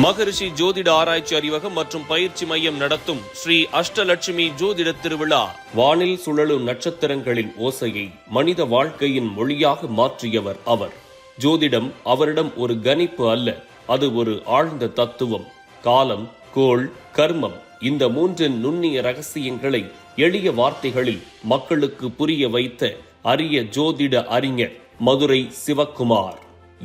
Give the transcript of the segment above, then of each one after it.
மகரிஷி ஜோதிட ஆராய்ச்சி அறிவகம் மற்றும் பயிற்சி மையம் நடத்தும் ஸ்ரீ அஷ்டலட்சுமி ஜோதிட திருவிழா வானில் சுழலும் நட்சத்திரங்களின் ஓசையை மனித வாழ்க்கையின் மொழியாக மாற்றியவர் அவர். ஜோதிடம் அவரிடம் ஒரு கணிப்பு அல்ல அது ஒரு ஆழ்ந்த தத்துவம். காலம் கோள் கர்மம் இந்த மூன்றின் நுண்ணிய ரகசியங்களை எளிய வார்த்தைகளில் மக்களுக்கு புரிய வைத்த அரிய ஜோதிட அறிஞர் மதுரை சிவக்குமார்.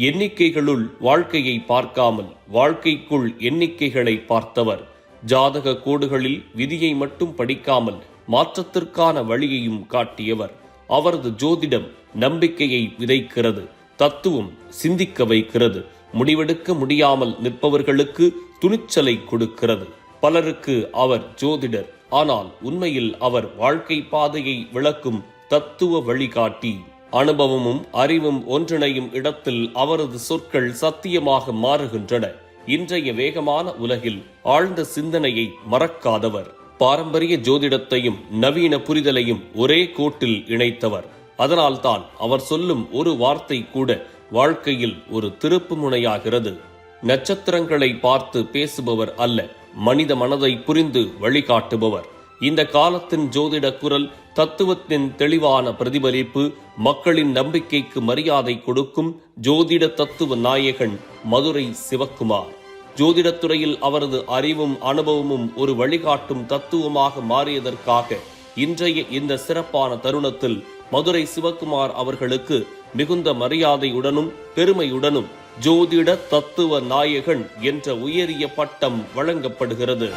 எண்ணிக்கைகளுள் வாழ்க்கையை பார்க்காமல் வாழ்க்கைக்குள் எண்ணிக்கைகளை பார்த்தவர் ஜாதக கோடுகளில் விதியை மட்டும் படிக்காமல் மாற்றத்திற்கான வழியையும் காட்டியவர். அவரது ஜோதிடம் நம்பிக்கையை விதைக்கிறது தத்துவம் சிந்திக்க வைக்கிறது முடிவெடுக்க முடியாமல் நிற்பவர்களுக்கு துணிச்சலை கொடுக்கிறது. பலருக்கு அவர் ஜோதிடர் ஆனால் உண்மையில் அவர் வாழ்க்கை பாதையை விளக்கும் தத்துவ வழிகாட்டி. அனுபவமும் அறிவும் ஒன்றிணையும் இடத்தில் அவரது சொற்கள் சத்தியமாக மாறுகின்றன. இன்றைய வேகமான உலகில் ஆழ்ந்த சிந்தனையை மறக்காதவர். பாரம்பரிய ஜோதிடத்தையும் நவீன புரிதலையும் ஒரே கோட்டில் இணைத்தவர். அதனால்தான் அவர் சொல்லும் ஒரு வார்த்தை கூட வாழ்க்கையில் ஒரு திருப்பு முனையாகிறது. நட்சத்திரங்களை பார்த்து பேசுபவர் அல்ல மனித மனதை புரிந்து வழிகாட்டுபவர். இந்த காலத்தின் ஜோதிட குரல் தத்துவத்தின் தெளிவான பிரதிபலிப்பு மக்களின் நம்பிக்கைக்கு மரியாதை கொடுக்கும் ஜோதிட தத்துவ நாயகன் மதுரை சிவக்குமார். ஜோதிடத்துறையில் அவரது அறிவும் அனுபவமும் ஒரு வழிகாட்டும் தத்துவமாக மாறியதற்காக இன்றைய இந்த சிறப்பான தருணத்தில் மதுரை சிவக்குமார் அவர்களுக்கு மிகுந்த மரியாதையுடனும் பெருமையுடனும் ஜோதிட தத்துவ நாயகன் என்ற உயரிய பட்டம் வழங்கப்படுகிறது.